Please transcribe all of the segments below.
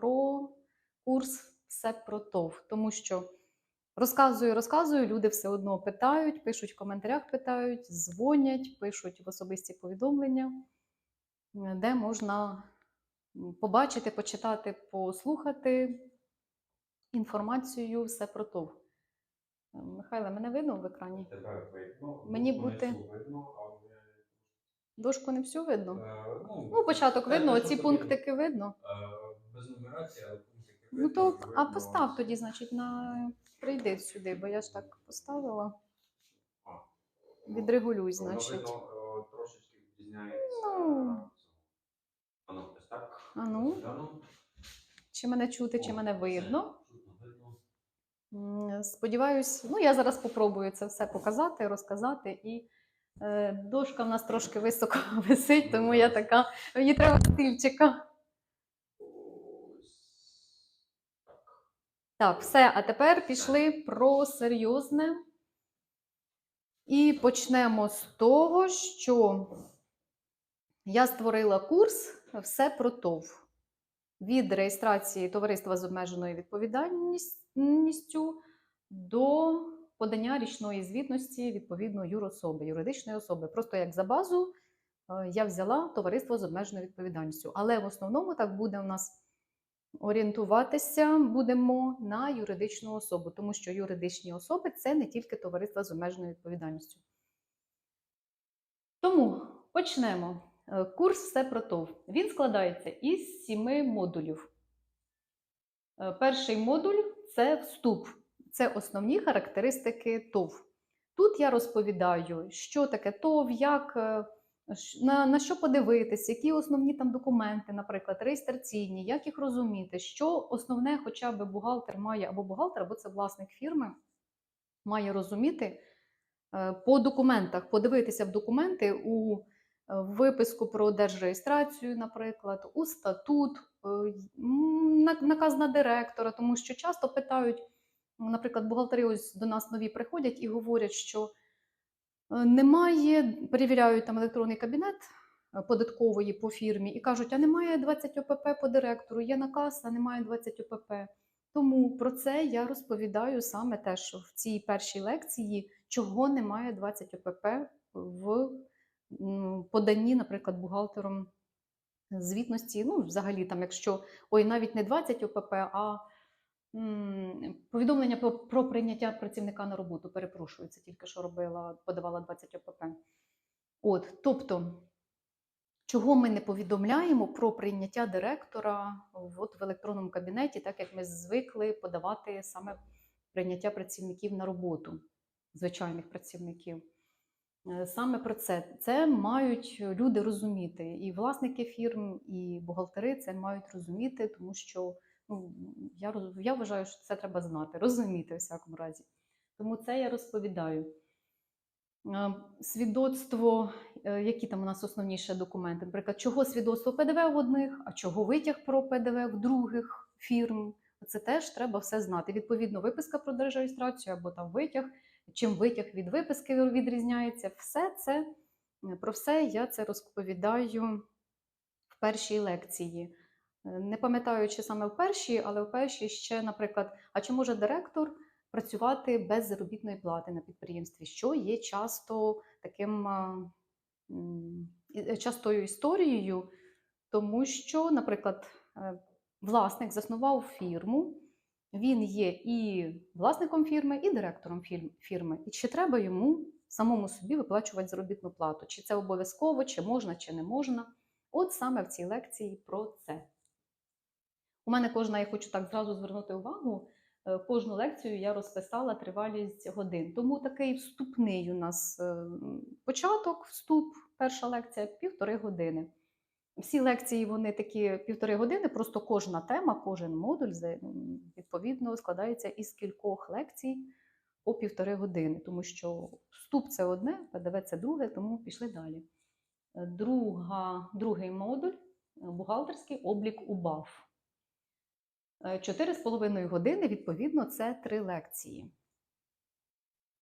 про курс все про ТОВ, тому що розказую, розказую, люди все одно питають, пишуть в коментарях, питають, дзвонять, пишуть в особисті повідомлення, е, де можна побачити, почитати, послухати інформацію все про ТОВ. Е, Михайле, мене видно в екрані? Тебе видно. Мені бути- Дошку не всю видно? е, ну, Ну, початок видно, оці пунктики видно. Е, Без нумерації, але пунктики Ну то, а постав тоді, значить, на прийди сюди, бо я ж так поставила. А. Відрегулюй, Воно, значить. видно, е, трошечки відрізняється. Ну. Воно ось так. А ну, Гляну. чи мене чути, чи О, мене все, видно. чутно, видно. М, Сподіваюсь, ну я зараз попробую це все показати, розказати. І е, дошка в нас трошки високо висить, тому я така, мені треба стільчика. Так, все. А тепер пішли про серйозне. І почнемо з того, що я створила курс Все про ТОВ від реєстрації товариства з обмеженою відповідальністю до подання річної звітності відповідно юрособи, юридичної особи. Просто як за базу е, я взяла товариство з обмеженою відповідальністю. Але в основному так буде у нас орієнтуватися будемо на юридичну особу, тому що юридичні особи це не тільки товариства з обмеженою відповідальністю. Тому почнемо. Е, Курс все про ТОВ. Він складається із сіми модулів. Е, Перший модуль це вступ, це основні характеристики ТОВ. Тут я розповідаю, що таке ТОВ, як, е, на, на що подивитись, які основні там документи, наприклад, реєстраційні, як їх розуміти, що основне, хоча б бухгалтер має або бухгалтер, або це власник фірми, має розуміти е, по документах, подивитися в документи у е, виписку про держреєстрацію, наприклад, у статут, е, наказ на директора, тому що часто питають, наприклад, бухгалтери ось до нас нові приходять і говорять, що немає, перевіряють там електронний кабінет е, податкової по фірмі і кажуть, а немає 20 ОПП по директору, є наказ, а немає 20 ОПП. Тому про це я розповідаю саме те, що в цій першій лекції чого немає 20 ОПП в поданні, наприклад, бухгалтером звітності. Ну, взагалі, там, якщо ой, навіть не 20 ОПП, а повідомлення про, про прийняття працівника на роботу. Перепрошую, це тільки що робила, подавала 20 ОПП. От, тобто, чого ми не повідомляємо про прийняття директора от, в електронному кабінеті, так як ми звикли подавати саме прийняття працівників на роботу, звичайних працівників. Е, Саме про це. Це мають люди розуміти. І власники фірм, і бухгалтери це мають розуміти, тому що ну, я, я вважаю, що це треба знати, розуміти у всякому разі. Тому це я розповідаю. Е, Свідоцтво, е, які там у нас основні ще документи? Наприклад, чого свідоцтво ПДВ в одних, а чого витяг про ПДВ в других фірм. Це теж треба все знати. Відповідно, виписка про держреєстрацію або там витяг, чим витяг від виписки відрізняється. Все це про все я це розповідаю в першій лекції. Не пам'ятаю, чи саме в першій, але в першій ще, наприклад, а чи може директор працювати без заробітної плати на підприємстві, що є часто таким частою історією, тому що, наприклад, е, власник заснував фірму, він є і власником фірми, і директором фірми. І чи треба йому самому собі виплачувати заробітну плату? Чи це обов'язково, чи можна, чи не можна? От саме в цій лекції про це. У мене кожна, я хочу так зразу звернути увагу. Е, кожну лекцію я розписала тривалість годин. Тому такий вступний у нас е, початок, вступ, перша лекція півтори години. Всі лекції вони такі півтори години, просто кожна тема, кожен модуль відповідно складається із кількох лекцій по півтори години, тому що вступ це одне, ПДВ це друге, тому пішли далі. Е, друга, Другий модуль бухгалтерський облік УБАВ. Е, 4,5 години, відповідно, це три лекції.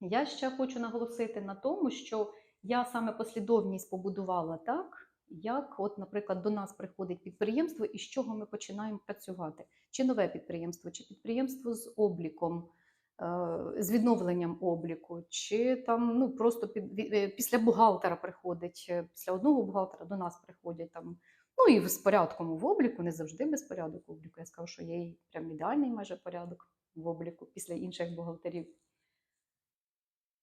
Я ще хочу наголосити на тому, що я саме послідовність побудувала так, як, от, наприклад, до нас приходить підприємство і з чого ми починаємо працювати. Чи нове підприємство, чи підприємство з обліком, е, з відновленням обліку, чи там ну, просто під, е, після бухгалтера приходить, після одного бухгалтера до нас приходять там Ну і з порядком в обліку, не завжди без в обліку. Я скажу, що є прям ідеальний майже порядок в обліку після інших бухгалтерів.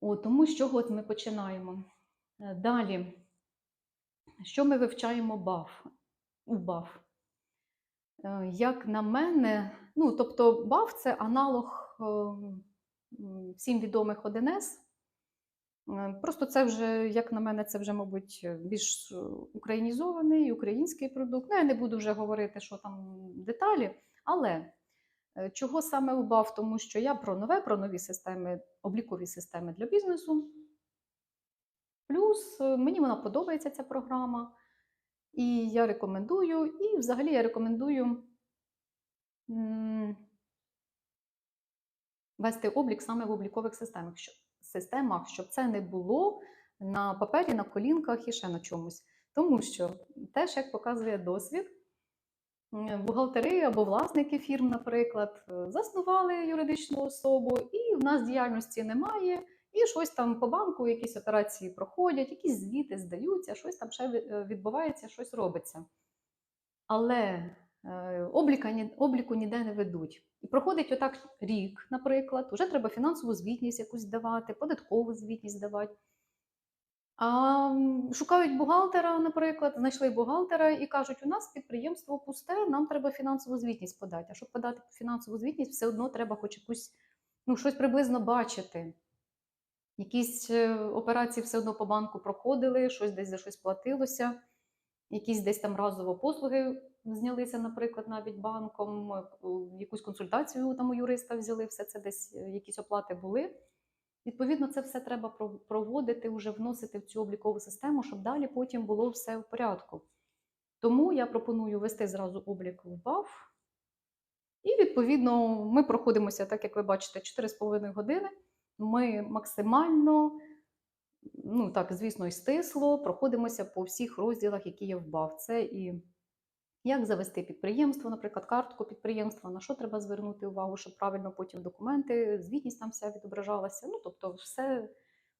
О, тому з чого от ми починаємо? Е, Далі, що ми вивчаємо БАФ? У БАФ? Е, Як на мене, ну тобто БАФ це аналог е, всім відомих 1С. Е, Просто це вже, як на мене, це вже, мабуть, більш е, українізований український продукт. Ну, я не буду вже говорити, що там деталі, але е, чого саме УБАВ? Тому що я про нове, про нові системи, облікові системи для бізнесу. Плюс е, мені вона подобається ця програма, і я рекомендую, і взагалі я рекомендую вести облік саме в облікових системах, системах, щоб це не було на папері, на колінках і ще на чомусь. Тому що теж, як показує досвід, бухгалтери або власники фірм, наприклад, е, заснували юридичну особу, і в нас діяльності немає, і щось там по банку, якісь операції проходять, якісь звіти здаються, щось там ще е, відбувається, щось робиться. Але обліка, ні- обліку ніде не ведуть. І проходить отак рік, наприклад, вже треба фінансову звітність якусь давати, податкову звітність давати. А шукають бухгалтера, наприклад, знайшли бухгалтера і кажуть, у нас підприємство пусте, нам треба фінансову звітність подати. А щоб подати фінансову звітність, все одно треба хоч якусь, ну, щось приблизно бачити. Якісь е, операції все одно по банку проходили, щось десь за щось платилося, якісь десь там разово послуги знялися, наприклад, навіть банком, е, якусь консультацію там у юриста взяли, все це десь е, якісь оплати були. Відповідно, це все треба проводити, вже вносити в цю облікову систему, щоб далі потім було все в порядку. Тому я пропоную вести зразу облік в БАФ. І, відповідно, ми проходимося, так як ви бачите, 4,5 години. Ми максимально, ну так, звісно, і стисло, проходимося по всіх розділах, які є в БАФ. Це і як завести підприємство, наприклад, картку підприємства, на що треба звернути увагу, щоб правильно потім документи, звітність там вся відображалася. Ну, тобто, все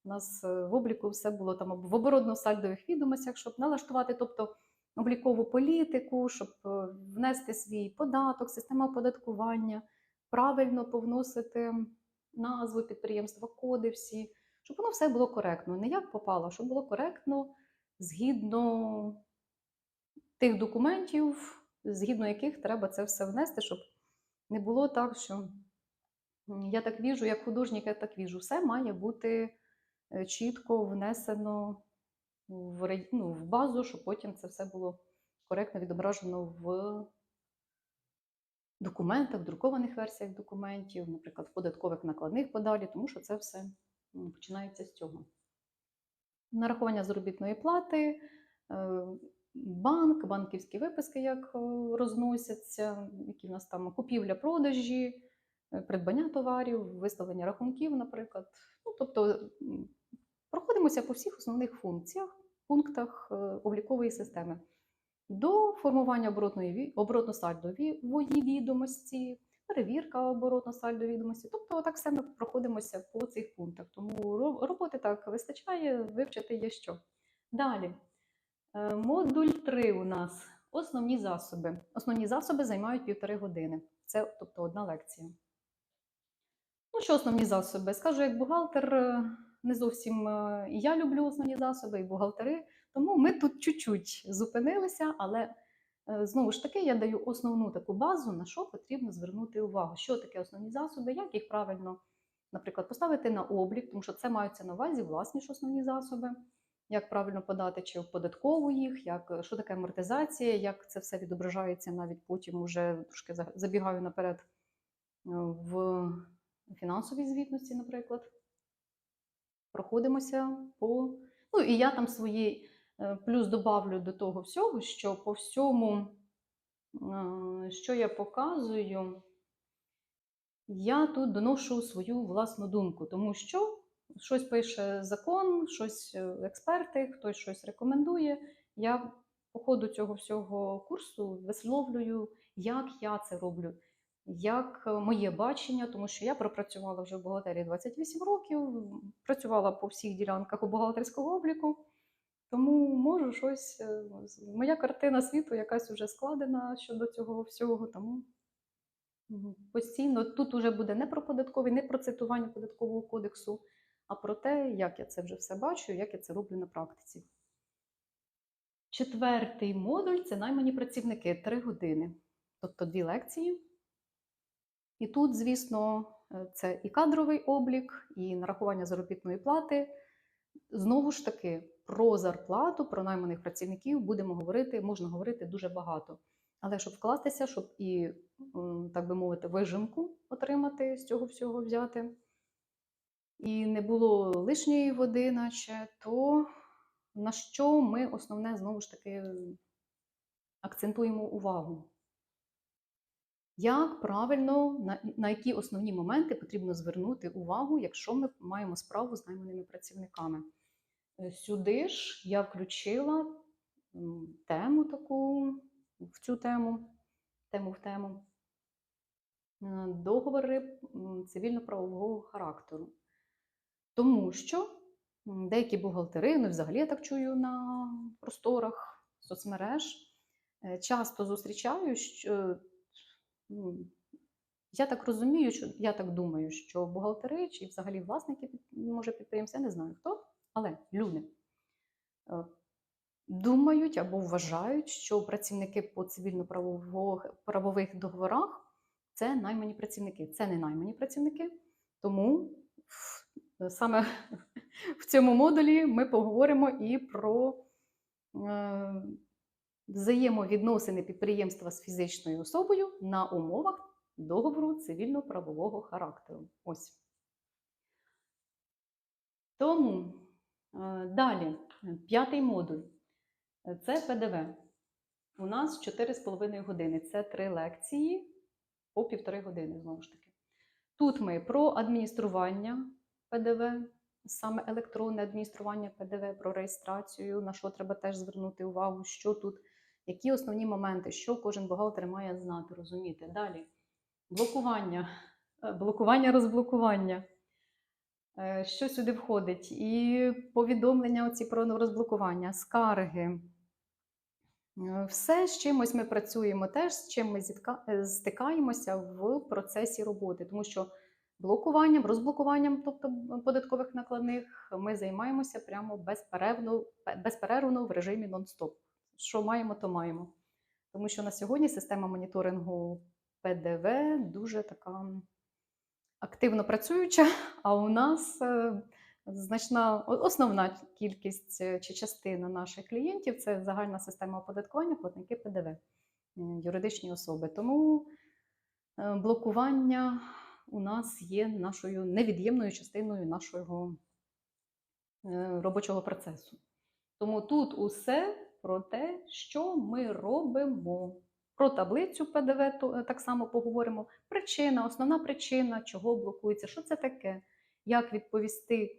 у нас е, в обліку все було там в оборотно-сальдових відомостях, щоб налаштувати, тобто облікову політику, щоб е, внести свій податок, систему оподаткування, правильно повносити назву підприємства, коди всі, щоб воно все було коректно. Не як попало, щоб було коректно, згідно тих документів, згідно яких треба це все внести, щоб не було так, що я так віжу, як художник, я так віжу. Все має бути е, чітко внесено в, ну, в базу, щоб потім це все було коректно відображено в документах, в друкованих версіях документів, наприклад, в податкових накладних подалі, тому що це все починається з цього. Нарахування заробітної плати, е, банк, банківські виписки, як е, розносяться, які в нас там купівля, продажі, е, придбання товарів, виставлення рахунків, наприклад. Ну, тобто проходимося по всіх основних функціях, пунктах облікової системи. До формування оборотної оборотно-сальдової відомості, перевірка оборотно-сальдової відомості. Тобто, так все ми проходимося по цих пунктах. Тому роботи так вистачає, вивчити є що. Далі. Е, Модуль 3 у нас основні засоби. Основні засоби займають півтори години. Це тобто одна лекція. Ну, що основні засоби? Скажу, як бухгалтер, е, не зовсім е, і я люблю основні засоби, і бухгалтери. Тому ми тут чуть-чуть зупинилися, але е, знову ж таки я даю основну таку базу, на що потрібно звернути увагу. Що таке основні засоби, як їх правильно, наприклад, поставити на облік, тому що це маються на увазі власні ж основні засоби, як правильно подати чи в податкову їх, як, що таке амортизація, як це все відображається навіть потім уже трошки забігаю наперед е, в фінансовій звітності, наприклад. Проходимося по. Ну і я там свої е, плюс добавлю до того всього, що по всьому, е, що я показую, я тут доношу свою власну думку, тому що щось пише закон, щось е, експерти, хтось щось рекомендує. Я по ходу цього всього курсу висловлюю, як я це роблю, як е, моє бачення, тому що я пропрацювала вже в бухгалтерії 28 років, працювала по всіх ділянках у бухгалтерського обліку. Тому можу щось. е, Моя картина світу якась вже складена щодо цього всього. Тому постійно тут уже буде не про податковий, не про цитування податкового кодексу, а про те, як я це вже все бачу, як я це роблю на практиці. Четвертий модуль це наймані працівники 3 години, тобто дві лекції. І тут, звісно, е, це і кадровий облік, і нарахування заробітної плати. Знову ж таки, про зарплату, про найманих працівників будемо говорити, можна говорити дуже багато. Але щоб вкластися, щоб і, так би мовити, вижимку отримати з цього всього взяти, і не було лишньої води, наче, то на що ми основне знову ж таки акцентуємо увагу? Як правильно, на, на які основні моменти потрібно звернути увагу, якщо ми маємо справу з найманими працівниками? Е, Сюди ж я включила тему таку, в цю тему, тему в тему, е, договори цивільно-правового характеру. Тому що деякі бухгалтери, ну взагалі я так чую на просторах соцмереж, е, часто зустрічаю, що я так розумію, що я так думаю, що бухгалтери чи взагалі власники може підприємств, я не знаю хто, але люди е, думають або вважають, що працівники по цивільно-правових договорах це наймані працівники. Це не наймані працівники. Тому саме в цьому модулі ми поговоримо і про е, взаємовідносини підприємства з фізичною особою на умовах договору цивільно-правового характеру. Ось. Тому е, далі, п'ятий модуль це ПДВ. У нас 4,5 години. Це три лекції по півтори години, знову ж таки. Тут ми про адміністрування ПДВ, саме електронне адміністрування ПДВ, про реєстрацію, на що треба теж звернути увагу, що тут, які основні моменти, що кожен бухгалтер має знати, розуміти. Далі блокування, Е, блокування, розблокування. Е, Що сюди входить? І повідомлення оці про розблокування, скарги. Е, Все, з чимось ми працюємо теж, з чим ми стикаємося в процесі роботи, тому що блокуванням, розблокуванням, тобто податкових накладних, ми займаємося прямо безперервно, безперервно в режимі нон-стоп. Що маємо, то маємо. Тому що на сьогодні система моніторингу ПДВ дуже така активно працююча, а у нас е, значна основна кількість е, чи частина наших клієнтів це загальна система оподаткування, платники ПДВ, е, юридичні особи. Тому блокування у нас є нашою невід'ємною частиною нашого робочого процесу. Тому тут усе про те, що ми робимо. Про таблицю ПДВ е, так само поговоримо. Причина, основна причина, чого блокується, що це таке, як відповісти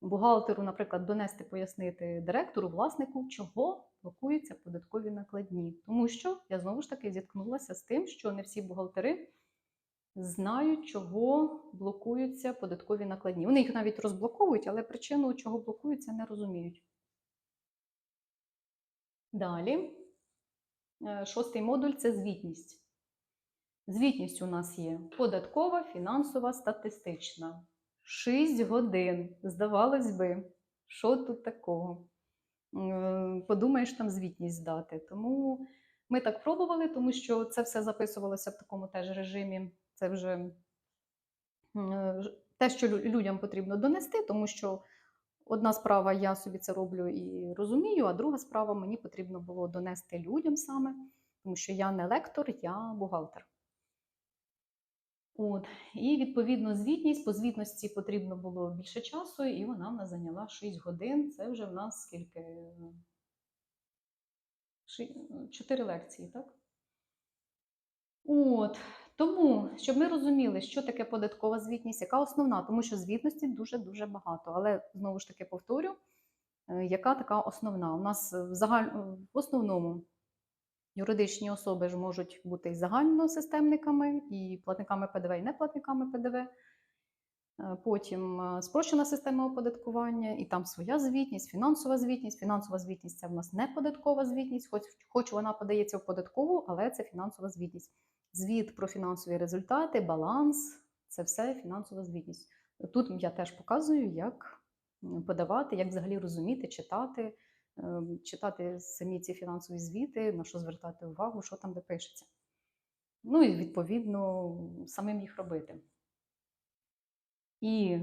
бухгалтеру, наприклад, донести, пояснити директору, власнику, чого блокуються податкові накладні. Тому що я знову ж таки зіткнулася з тим, що не всі бухгалтери знають, чого блокуються податкові накладні. Вони їх навіть розблоковують, але причину, чого блокуються, не розуміють. Далі, е, шостий модуль це звітність. Звітність у нас є податкова, фінансова, статистична. 6 годин. Здавалось би, що тут такого? Е, Подумаєш там звітність здати. Тому ми так пробували, тому що це все записувалося в такому теж режимі. Це вже е, те, що людям потрібно донести, тому що одна справа я собі це роблю і розумію, а друга справа мені потрібно було донести людям саме, тому що я не лектор, я бухгалтер. От. І відповідно звітність. По звітності потрібно було більше часу, і вона в нас зайняла 6 годин. Це вже в нас скільки? 4 лекції, так? От. Тому, щоб ми розуміли, що таке податкова звітність, яка основна, тому що звітності дуже-дуже багато. Але знову ж таки повторю, Е, Яка така основна? У нас в, загаль... в основному юридичні особи ж можуть бути і загальносистемниками, і платниками ПДВ, і неплатниками ПДВ. Е, Потім е, спрощена система оподаткування, і там своя звітність, фінансова звітність. Фінансова звітність це в нас не податкова звітність, хоч, хоч вона подається в податкову, але це фінансова звітність. Звіт про фінансові результати, баланс це все фінансова звітність. Тут я теж показую, як подавати, як взагалі розуміти, читати, ем, читати самі ці фінансові звіти, на що звертати увагу, що там де пишеться. Ну і відповідно самим їх робити. І,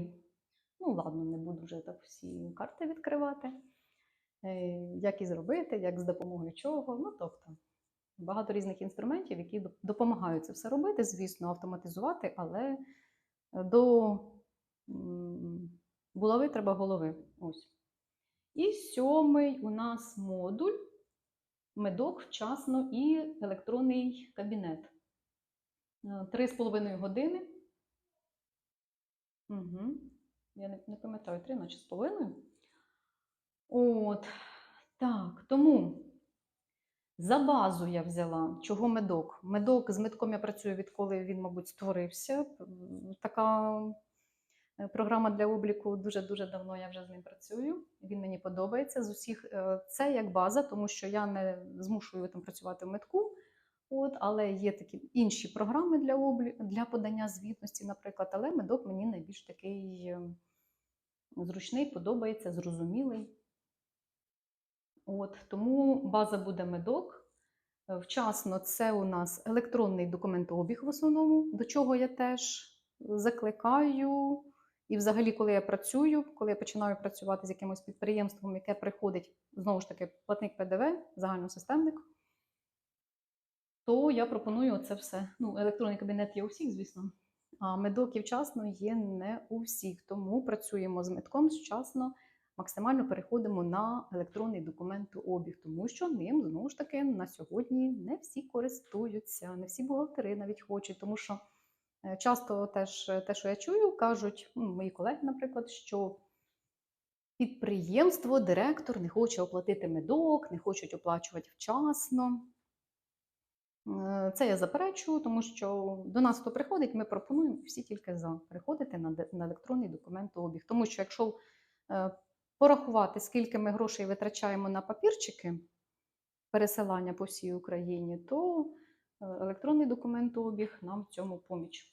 ну ладно, не буду вже так всі карти відкривати. Е, Як і зробити, як з допомогою чого. Ну, тобто, багато різних інструментів, які допомагають це все робити, звісно, автоматизувати, але до булави треба голови. Ось. І сьомий у нас модуль медок вчасно і електронний кабінет. Е, Три з половиною години. Угу. Я не, не пам'ятаю, три, наче з половиною. От. Так, тому за базу я взяла. Чого медок? Медок з медком я працюю, відколи він, мабуть, створився. Така е, програма для обліку дуже-дуже давно я вже з ним працюю. Він мені подобається. З усіх е, це як база, тому що я не змушую там працювати в медку. От, але є такі інші програми для облі... для подання звітності, наприклад. Але медок мені найбільш такий е, зручний, подобається, зрозумілий. От, тому база буде медок. Вчасно це у нас електронний документообіг в основному, до чого я теж закликаю. І взагалі, коли я працюю, коли я починаю працювати з якимось підприємством, яке приходить, знову ж таки, платник ПДВ, загальносистемник, то я пропоную це все. Ну, електронний кабінет є у всіх, звісно. А медок вчасно є не у всіх. Тому працюємо з медком вчасно, максимально переходимо на електронний документообіг, тому що ним знову ж таки на сьогодні не всі користуються, не всі бухгалтери навіть хочуть, тому що е, часто теж е, те, що я чую, кажуть мої колеги, наприклад, що підприємство, директор не хоче оплатити медок, не хочуть оплачувати вчасно. Е, Це я заперечую, тому що до нас, хто приходить, ми пропонуємо всі тільки за приходити на, електронний документообіг. Тому що якщо е, порахувати, скільки ми грошей витрачаємо на папірчики пересилання по всій Україні, то е, електронний документообіг нам в цьому поміч.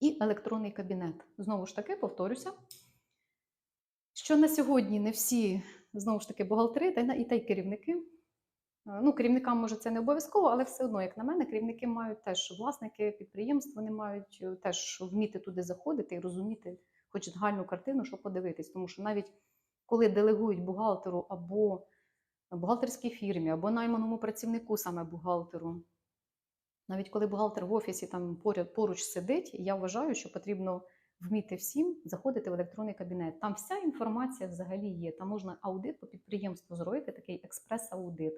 І електронний кабінет. Знову ж таки, повторюся, що на сьогодні не всі, знову ж таки, бухгалтери та й керівники Ну, керівникам може це не обов'язково, але все одно, як на мене, керівники мають теж власники підприємств, вони мають е, теж вміти туди заходити і розуміти хоч загальну картину, що подивитись. Тому що навіть коли делегують бухгалтеру або бухгалтерській фірмі, або найманому працівнику саме бухгалтеру, навіть коли бухгалтер в офісі там поряд поруч сидить, я вважаю, що потрібно вміти всім заходити в електронний кабінет. Там вся інформація взагалі є. Там можна аудит по підприємству зробити, такий експрес-аудит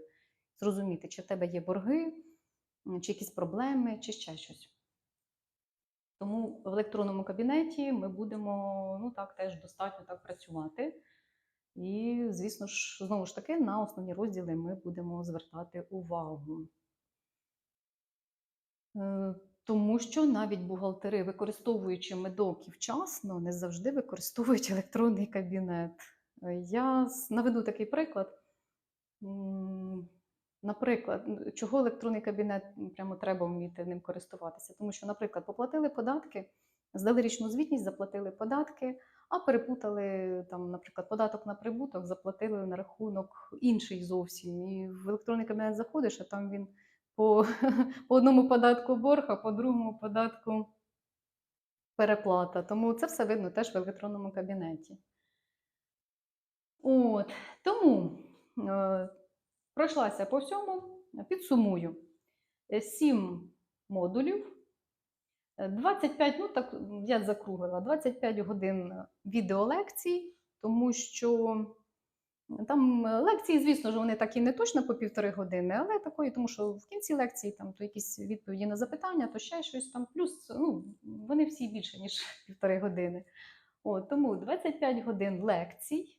зрозуміти, чи в тебе є борги, чи якісь проблеми, чи ще щось. Тому в електронному кабінеті ми будемо ну так теж достатньо так працювати. І, звісно ж, знову ж таки, на основні розділи ми будемо звертати увагу. Е, Тому що навіть бухгалтери, використовуючи медок і вчасно, не завжди використовують електронний кабінет. Е, Я наведу такий приклад. Наприклад, чого електронний кабінет прямо треба вміти ним користуватися? Тому що, наприклад, поплатили податки, здали річну звітність, заплатили податки, а перепутали там, наприклад, податок на прибуток, заплатили на рахунок інший зовсім. І в електронний кабінет заходиш, а там він по, по одному податку борг, а по другому податку переплата. Тому це все видно теж в електронному кабінеті. От, тому е, пройшлася по всьому, підсумую. Е, Сім модулів, е, 25, ну так я закруглила, 25 годин відеолекцій, тому що там е, лекції, звісно ж, вони такі не точно по півтори години, але такої, тому що в кінці лекції там то якісь відповіді на запитання, то ще щось там. Плюс ну, вони всі більше, ніж півтори години. От, тому 25 годин лекцій.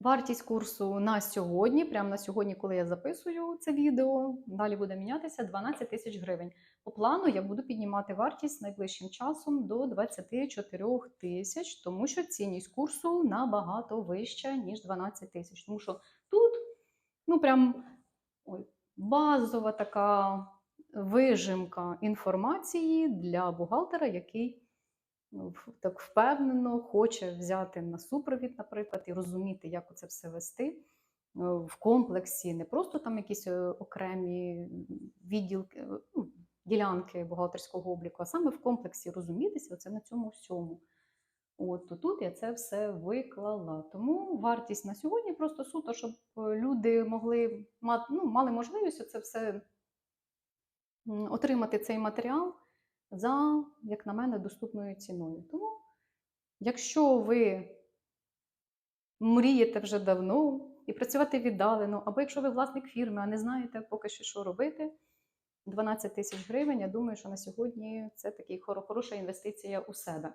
Вартість курсу на сьогодні, прямо на сьогодні, коли я записую це відео, далі буде мінятися 12 тисяч гривень. По плану я буду піднімати вартість найближчим часом до 24 тисяч, тому що цінність курсу набагато вища, ніж 12 тисяч. Тому що тут ну прям ой, базова така вижимка інформації для бухгалтера, який так впевнено хоче взяти на супровід, наприклад, і розуміти, як це все вести е, в комплексі, не просто там якісь е, окремі відділки, е, ну, ділянки бухгалтерського обліку, а саме в комплексі розумітися оце на цьому всьому. От то тут я це все виклала. Тому вартість на сьогодні просто суто, щоб люди могли мати, ну, мали можливість це все отримати цей матеріал за, як на мене, доступною ціною. Тому, якщо ви мрієте вже давно і працювати віддалено, або якщо ви власник фірми, а не знаєте поки що, що робити, 12 тисяч гривень, я думаю, що на сьогодні це такий хороша інвестиція у себе.